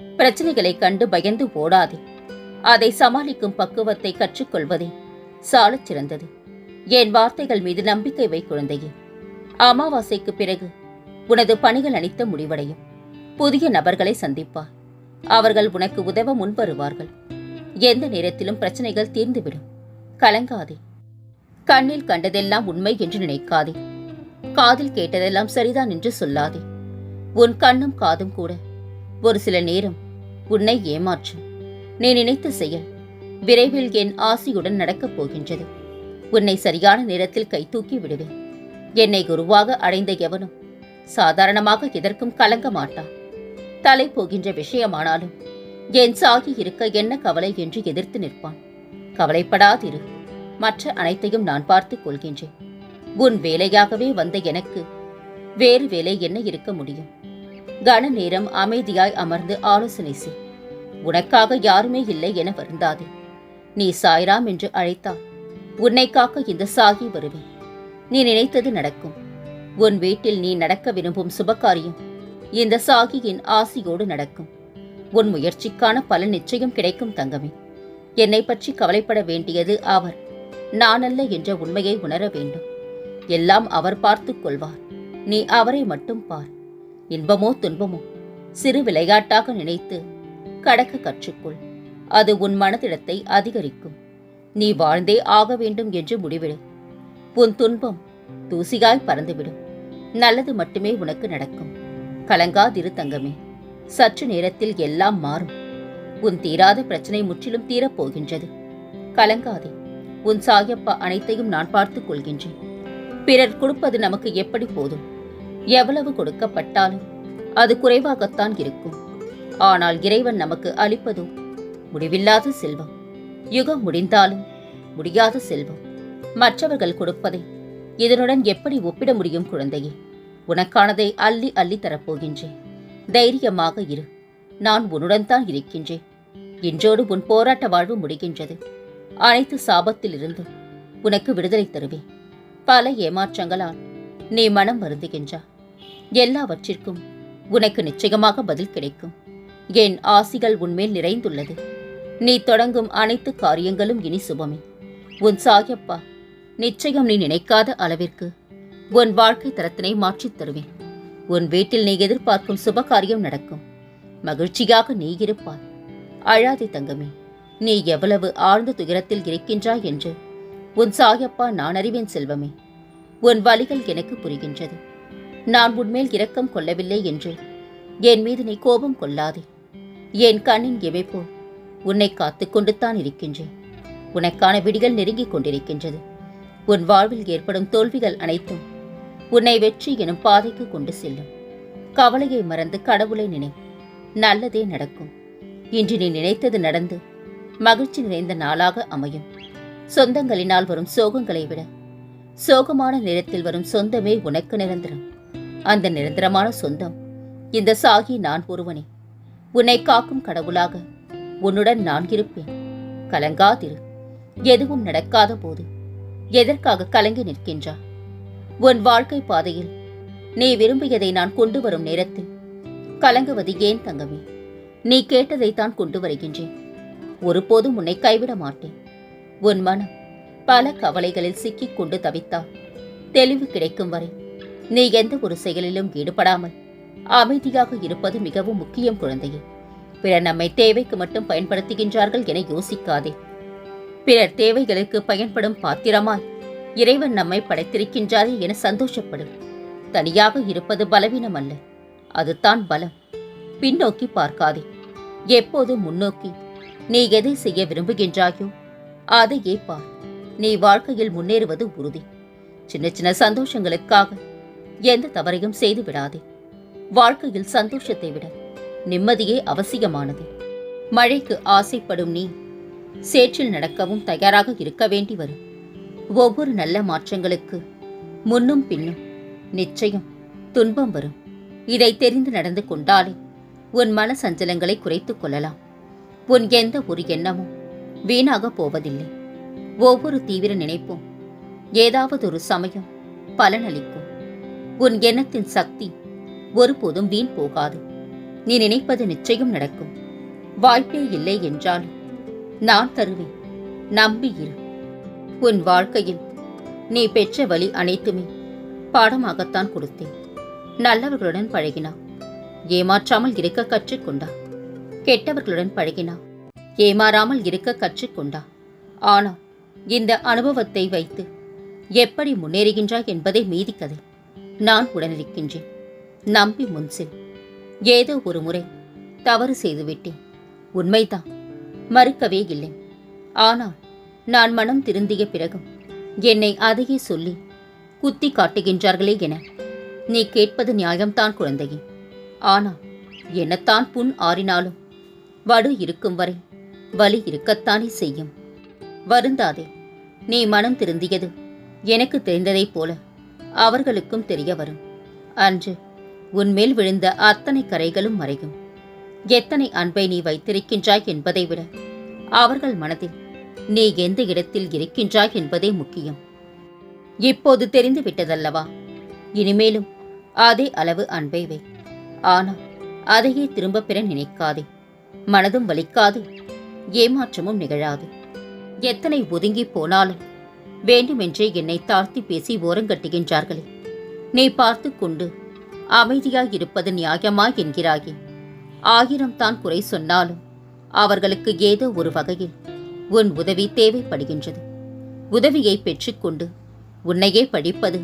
பிரச்சனைகளை கண்டு பயந்து ஓடாதே. அதை சமாளிக்கும் பக்குவத்தை கற்றுக்கொள்வதே சாலச் சிறந்தது. என் வார்த்தைகள் மீது நம்பிக்கை வை குழந்தையே. அமாவாசைக்கு பிறகு உனது பணிகள் அனைத்து முடிவடையும். புதிய நபர்களை சந்திப்பார். அவர்கள் உனக்கு உதவ முன்வருவார்கள் எந்த நேரத்திலும் பிரச்சனைகள் தீர்ந்துவிடும். கலங்காதே. கண்ணில் கண்டதெல்லாம் உண்மை என்று நினைக்காதே. காதில் கேட்டதெல்லாம் சரிதான் என்று சொல்லாதே. உன் கண்ணும் காதும் கூட ஒரு சில நேரம் உன்னை ஏமாற்றும். நீ நினைத்த செயல் விரைவில் என் ஆசியுடன் நடக்கப் போகின்றது. உன்னை சரியான நேரத்தில் கைதூக்கி விடுவேன். என்னை குருவாக அடைந்த எவனும் சாதாரணமாக எதற்கும் கலங்க மாட்டான். தலை போகின்ற விஷயமானாலும் என் சாகி இருக்க என்ன கவலை என்று எதிர்த்து நிற்பான். கவலைப்படாதிரு. மற்ற அனைத்தையும் நான் பார்த்துக் கொள்கின்றேன். உன் வேலையாகவே வந்த எனக்கு வேறு வேலை என்ன இருக்க முடியும்? கன நேரம் அமைதியாய் அமர்ந்து ஆலோசனை செய். உனக்காக யாருமே இல்லை என வருந்தாதே. நீ சாய்ராம் என்று அழைத்தால் உன்னை காக்க இந்த சாகி வருவேன். நீ நினைத்தது நடக்கும். உன் வீட்டில் நீ நடக்க விரும்பும் சுபகாரியம் இந்த சாகியின் ஆசியோடு நடக்கும். உன் முயற்சிக்கான பலன் நிச்சயம் கிடைக்கும் தங்கமே. என்னை பற்றி கவலைப்பட வேண்டியது அவர் நானல்ல என்ற உண்மையை உணர வேண்டும். எல்லாம் அவர் பார்த்துக் கொள்வார். நீ அவரை மட்டும் பார். இன்பமோ துன்பமோ? சிறு விளையாட்டாக நினைத்து கடக்க கற்றுக்கொள். அது உன் மனதிடத்தை அதிகரிக்கும். நீ வாழ்ந்தே ஆக வேண்டும் என்று முடிவிடு. உன் துன்பம் தூசியாய் பறந்துவிடும். நல்லது மட்டுமே உனக்கு நடக்கும். கலங்காதிரு தங்கமே. சற்று நேரத்தில் எல்லாம் மாறும். உன் தீராத பிரச்சனை முற்றிலும் தீரப் போகின்றது கலங்காதே. உன் சாயப்பா அனைத்தையும் நான் பார்த்துக் கொள்கின்றேன். பிறர் கொடுப்பது நமக்கு எப்படி போதும்? எவ்வளவு கொடுக்கப்பட்டாலும் அது குறைவாகத்தான் இருக்கும். ஆனால் இறைவன் நமக்கு அளிப்பதோ முடிவில்லாத செல்வம். யுகம் முடிந்தாலும் முடியாத செல்வம். மற்றவர்கள் கொடுப்பதை இதனுடன் எப்படி ஒப்பிட முடியும் குழந்தையே? உனக்கானதை அள்ளி அள்ளி தரப்போகின்றேன். தைரியமாக இரு. நான் உன்னுடன் தான் இருக்கின்றேன். இன்றோடு உன் போராட்ட வாழ்வு முடிகின்றது. அனைத்து சாபத்திலிருந்தும் உனக்கு விடுதலை தருவேன். பல ஏமாற்றங்களால் நீ மனம் வருந்துகின்றா எல்லாவற்றிற்கும் உனக்கு நிச்சயமாக பதில் கிடைக்கும். என் ஆசிகள் உன்மேல் நிறைந்துள்ளது. நீ தொடங்கும் அனைத்து காரியங்களும் இனி சுபமே. உன் சாயப்பா நிச்சயம் நீ நினைக்காத அளவிற்கு உன் வாழ்க்கை தரத்தினை மாற்றித் தருவேன். உன் வீட்டில் நீ எதிர்பார்க்கும் சுப காரியம் நடக்கும். மகிழ்ச்சியாக நீ இருப்பாய். அழாதே தங்கமே நீ எவ்வளவு ஆழ்ந்த துயரத்தில் இருக்கின்றாய் என்று உன் சாயப்பா நான் அறிவேன் செல்வமே. உன் வழிகள் எனக்கு புரிகின்றது. நான் உன்மேல் இரக்கம் கொள்ளவில்லை என்று. என் மீது நீ கோபம் கொள்ளாதே. என் கண்ணின் இமைப்போ உன்னை காத்துக்கொண்டு தான் இருக்கின்றேன். உனக்கான விடிகள் நெருங்கிக் கொண்டிருக்கின்றது. உன் வாழ்வில் ஏற்படும் தோல்விகள் அனைத்தும் உன்னை வெற்றி எனும் பாதைக்கு கொண்டு செல்லும். கவலையை மறந்து கடவுளை நினை நல்லதே நடக்கும். இன்று நீ நினைத்தது நடந்து மகிழ்ச்சி நிறைந்த நாளாக அமையும். சொந்தங்களினால் வரும் சோகங்களை விட சோகமான நேரத்தில் வரும் சொந்தமே உனக்கு நிரந்தரம். அந்த நிரந்தரமான சொந்தம். இந்த சாகி நான் ஒருவனே. உன்னை காக்கும் கடவுளாக உன்னுடன் நான் இருப்பேன். கலங்காதிரு. எதுவும் நடக்காத போது எதற்காக கலங்கி நிற்கின்றா உன் வாழ்க்கை பாதையில் நீ விரும்பியதை நான் கொண்டு வரும் நேரத்தில் கலங்குவது ஏன் தங்கமே? நீ கேட்டதைத்தான் கொண்டு வருகின்றேன். ஒருபோதும் உன்னை கைவிட மாட்டேன். உன் மனம் பல கவலைகளில் சிக்கிக் கொண்டு தவித்தால் தெளிவு கிடைக்கும் வரை நீ எந்த ஒரு செயலிலும் ஈடுபடாமல் அமைதியாக இருப்பது மிகவும் முக்கியம் குழந்தையே. பிறர் நம்மை தேவைக்கு மட்டும் பயன்படுத்துகின்றார்கள் என யோசிக்காதே. பிறர் தேவைகளுக்கு பயன்படும் பாத்திரமாய் இறைவன் நம்மை படைத்திருக்கின்றாரே என சந்தோஷப்படும். தனியாக இருப்பது பலவீனம் அல்ல அதுதான் பலம். பின்னோக்கி பார்க்காதே. எப்போது முன்னோக்கி நீ எதை செய்ய விரும்புகின்றாயோ அதையே பார். நீ வாழ்க்கையில் முன்னேறுவது உறுதி. சின்ன சின்ன சந்தோஷங்களுக்காக எந்த தவறையும் செய்து விடாதே. வாழ்க்கையில் சந்தோஷத்தை விட நிம்மதியே அவசியமானது. மழைக்கு ஆசைப்படும் நீ சேற்றில் நடக்கவும் தயாராக இருக்க வேண்டி வரும். ஒவ்வொரு நல்ல மாற்றங்களுக்கு முன்னும் பின்னும் நிச்சயம் துன்பம் வரும். இதை தெரிந்து நடந்து கொண்டாலே உன் மன சஞ்சலங்களை குறைத்துக் கொள்ளலாம். உன் எந்த ஒரு எண்ணமும் வீணாக போவதில்லை. ஒவ்வொரு தீவிர நினைப்பும் ஏதாவது ஒரு சமயம் பலனளிக்கும். உன் எண்ணத்தின் சக்தி ஒருபோதும் வீண் போகாது. நீ நினைப்பது நிச்சயம் நடக்கும். வாய்ப்பே இல்லை என்றாலும் நான் தருவேன். நம்பியில் உன் வாழ்க்கையில் நீ பெற்ற வழி அனைத்துமே பாடமாகத்தான் கொடுத்தேன். நல்லவர்களுடன் பழகினா ஏமாற்றாமல் இருக்க கற்றுக்கொண்டா. கெட்டவர்களுடன் பழகினா ஏமாறாமல் இருக்க கற்றுக்கொண்டா. ஆனால் இந்த அனுபவத்தை வைத்து எப்படி முன்னேறுகின்றாய் என்பதை மீதி கதை. நான் உடனிருக்கின்றேன். நம்பி முன்சில் ஏதோ ஒரு முறை தவறு செய்துவிட்டேன். உண்மைதான். மறுக்கவே இல்லை. ஆனால் நான் மனம் திருந்திய பிறகும் என்னை அதையே சொல்லி குத்தி காட்டுகின்றார்களே என நீ கேட்பது நியாயம்தான் குழந்தையே. ஆனால் என்னத்தான் புண் ஆறினாலும் வடு இருக்கும் வரை வலி இருக்கத்தானே செய்யும். வருந்தாதே நீ மனம் திருந்தியது எனக்கு தெரிந்ததைப் போல. அவர்களுக்கும் தெரிய வரும். அன்று உன்மேல் விழுந்த அத்தனை கரைகளும் மறையும். எத்தனை அன்பை நீ வைத்திருக்கின்றாய் என்பதை விட அவர்கள் மனதில் நீ எந்த இடத்தில் இருக்கின்றாய் என்பதே முக்கியம். இப்போது தெரிந்து விட்டதல்லவா? இனிமேலும் அதே அளவு அன்பை வை. ஆனால் அதையே திரும்பப் பெற நினைக்காதே. மனதும் வலிக்காது. ஏமாற்றமும் நிகழாது. எத்தனை ஒதுங்கி போனாலும் வேண்டுமென்றே என்னை தாழ்த்தி பேசி ஓரங்கட்டுகின்றார்களே. நீ பார்த்து கொண்டு அமைதியாய் இருப்பது நியாயமா என்கிறாயே. ஆயிரம் தான் குறை சொன்னாலும் அவர்களுக்கு ஏதோ ஒரு வகையில் உன் உதவி தேவைப்படுகின்றது. உதவியை பெற்றுக்கொண்டு உன்னையே படிப்பது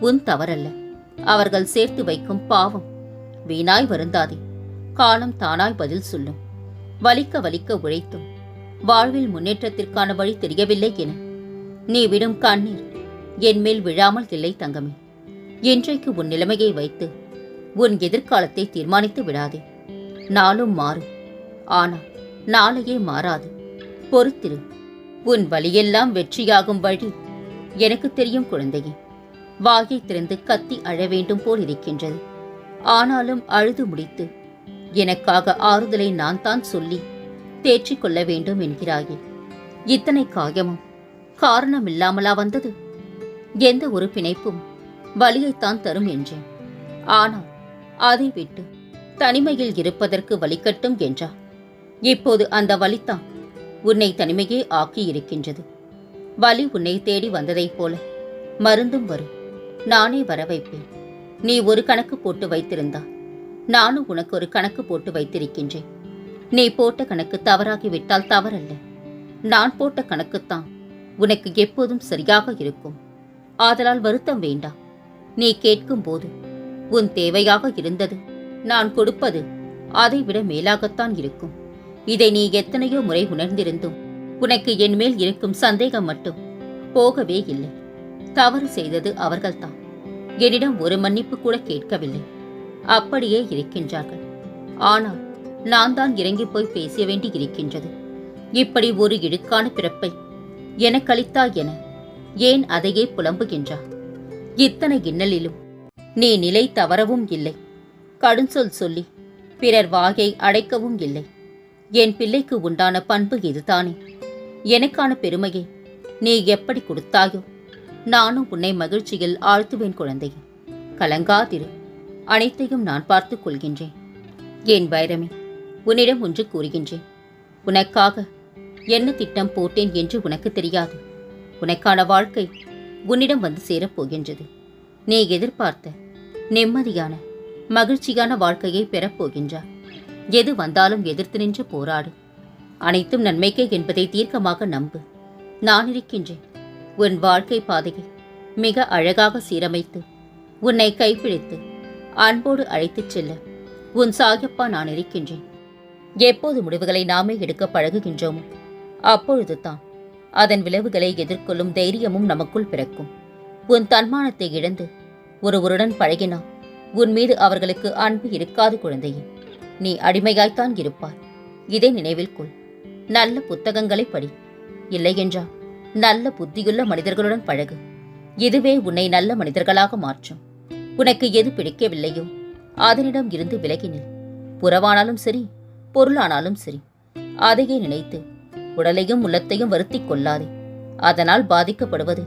உன் தவறல்ல. அவர்கள் சேர்த்து வைக்கும் பாவம் வீணாய் வருந்தாதே. காலம் தானாய் பதில் சொல்லும். வலிக்க வலிக்க உழைத்தும் வாழ்வில் முன்னேற்றத்திற்கான வழி தெரியவில்லை என நீ விடும் கண்ணீர் என் மேல் விழாமல் இல்லை தங்கமே. இன்றைக்கு உன் நிலைமையை வைத்து உன் எதிர்காலத்தை தீர்மானித்து விடாதே. நாளும் மாறும். ஆனால் நாளையே மாறாது. பொறுத்திரு. உன் வழியெல்லாம் வெற்றியாகும் வழி எனக்கு தெரியும் குழந்தையே. வாயை திறந்து கத்தி அழ வேண்டும் போல் இருக்கின்றது. ஆனாலும் அழுது முடித்து எனக்காக ஆறுதலை நான் தான் சொல்லி தேற்றிக் கொள்ள வேண்டும் என்கிறாயே. இத்தனை காயமும் காரணமில்லாமலா வந்தது? எந்த ஒரு பிணைப்பும் வலியைத்தான் தரும் என்றேன். ஆனால் அதை விட்டு தனிமையில் இருப்பதற்கு வலிக்கட்டும் என்றார் இப்போது அந்த வலித்தான் உன்னை தனிமையே ஆக்கி இருக்கின்றது வலி உன்னை தேடி வந்ததைப் போல மருந்தும் வரும். நானே வர வைப்பேன். நீ ஒரு கணக்கு போட்டு வைத்திருந்தா நானும் உனக்கு ஒரு கணக்கு போட்டு வைத்திருக்கின்றேன். நீ போட்ட கணக்கு தவறாகிவிட்டால் தவறல்ல. நான் போட்ட கணக்குத்தான் உனக்கு எப்போதும் சரியாக இருக்கும். ஆதலால் வருத்தம் வேண்டாம். நீ கேட்கும் போது உன் தேவையாக இருந்தது. நான் கொடுப்பது அதைவிட மேலாகத்தான் இருக்கும். இதை நீ எத்தனையோ முறை உணர்ந்திருந்தும் உனக்கு என் மேல் இருக்கும் சந்தேகம் மட்டும் போகவே இல்லை. தவறு செய்தது அவர்கள்தான். என்னிடம் ஒரு மன்னிப்பு கூட கேட்கவில்லை. அப்படியே இருக்கின்றார்கள். ஆனால் நான் தான் இறங்கி போய் பேச வேண்டி இருக்கின்றது. இப்படி ஒரு இடுக்கான பிறப்பை எனக்களித்தா என ஏன் அதையே புலம்புகின்றா இத்தனை இன்னலிலும் நீ நிலை தவறவும் இல்லை. கடுஞ்சொல் சொல்லி பிறர் வாயை அடைக்கவும் இல்லை. என் பிள்ளைக்கு உண்டான பண்பு இதுதானே. எனக்கான பெருமையை நீ எப்படி கொடுத்தாயோ நானும் உன்னை மகிழ்ச்சியில் ஆழ்த்துவேன் குழந்தையே. கலங்காதிரு. அனைத்தையும் நான் பார்த்துக் கொள்கின்றேன். என் வைரமே உன்னிடம் ஒன்று கூறுகின்றேன். உனக்காக என்ன திட்டம் போட்டேன் என்று உனக்கு தெரியாது. உனக்கான வாழ்க்கை உன்னிடம் வந்து சேரப் போகின்றது. நீ எதிர்பார்த்த நிம்மதியான மகிழ்ச்சியான வாழ்க்கையை பெறப்போகின்றார் எது வந்தாலும் எதிர்த்து நின்று போராடு. அனைத்தும் நன்மைக்கே என்பதை தீர்க்கமாக நம்பு. நான் இருக்கின்றேன். உன் வாழ்க்கை பாதையை மிக அழகாக சீரமைத்து உன்னை கைப்பிடித்து அன்போடு அழைத்துச் செல்ல உன் சாயப்பா நான் இருக்கின்றேன். எப்போது முடிவுகளை நாமே எடுக்க பழகுகின்றோமோ அப்பொழுதுதான் அதன் விளைவுகளை எதிர்கொள்ளும் தைரியமும் நமக்குள் பிறக்கும். உன் தன்மானத்தை இழந்து ஒருவருடன் பழகினால் உன் மீது அவர்களுக்கு அன்பு இருக்காது குழந்தையே. நீ அடிமையாய்த்தான் இருப்பாய். இதை நினைவில் கொள். நல்ல புத்தகங்களை படி. இல்லையென்றால் நல்ல புத்தியுள்ள மனிதர்களுடன் பழகு. இதுவே உன்னை நல்ல மனிதர்களாக மாற்றும். உனக்கு எது பிடிக்கவில்லையோ அதனிடம் இருந்து விலகினில் புறவானாலும் சரி பொருளானாலும் சரி அதையே நினைத்து உடலையும் உள்ளத்தையும் வருத்திக் கொள்ளாதே. அதனால் பாதிக்கப்படுவது.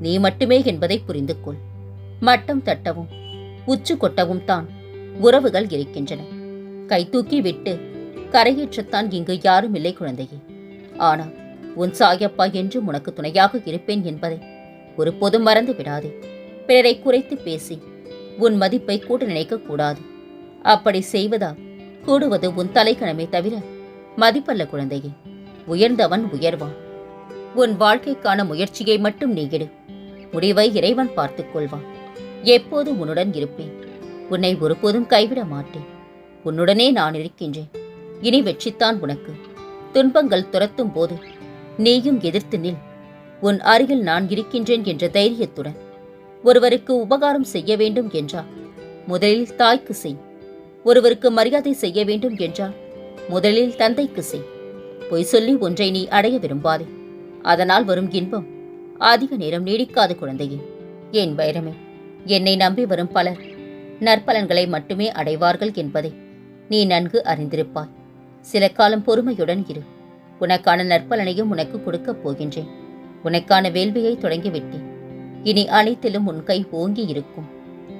நீ மட்டுமே என்பதை புரிந்து கொள் மட்டம் தட்டவும் உச்சு கொட்டவும் தான் உறவுகள் இருக்கின்றன. கை தூக்கி விட்டு கரையேற்றத்தான் இங்கு யாரும் இல்லை குழந்தையே. ஆனால் உன் சாயப்பா என்றும் உனக்கு துணையாக இருப்பேன் என்பதை ஒருபோதும் மறந்து விடாதே. பிறரை குறைத்து பேசி உன் மதிப்பை கூட நினைக்க கூடாது. அப்படி செய்வதால் கூடுவது உன் தலைக்கணமே தவிர மதிப்பல்ல குழந்தையே. உயர்ந்தவன் உயர்வான் உன் வாழ்க்கைக்கான முயற்சியை மட்டும் நீ எடு. முடிவை இறைவன் பார்த்துக் கொள்வான். எப்போது உன்னுடன் இருப்பேன்? உன்னை ஒருபோதும் கைவிட மாட்டேன். உன்னுடனே நான் இருக்கின்றேன். இனி வெற்றித்தான் உனக்கு. துன்பங்கள் துரத்தும் போது நீயும் எதிர்த்து நில். உன் அருகில் நான் இருக்கின்றேன் என்ற தைரியத்துடன். ஒருவருக்கு உபகாரம் செய்ய வேண்டும் என்றால் முதலில் தாய்க்கு செய். ஒருவருக்கு மரியாதை செய்ய வேண்டும் என்றால் முதலில் தந்தைக்கு செய். பொய் சொல்லி ஒன்றை நீ அடைய விரும்பாதே. அதனால் வரும் இன்பம் அதிக நேரம் நீடிக்காது குழந்தையே. என் வைரமே என்னை நம்பி வரும் பலர் நற்பலன்களை மட்டுமே அடைவார்கள் என்பதை நீ நன்கு அறிந்திருப்பாய். சில காலம் பொறுமையுடன் இரு. உனக்கான நற்பலனையும் உனக்கு கொடுக்கப் போகின்றேன். உனக்கான வேள்வியை தொடங்கிவிட்டேன். இனி அனைத்திலும் உன் கை ஓங்கி இருக்கும்.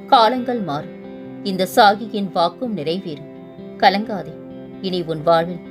காலங்கள் மாறும். இந்த சாகியின் வாக்கும் நிறைவேறும். கலங்காதே. இனி உன் வாழ்வில்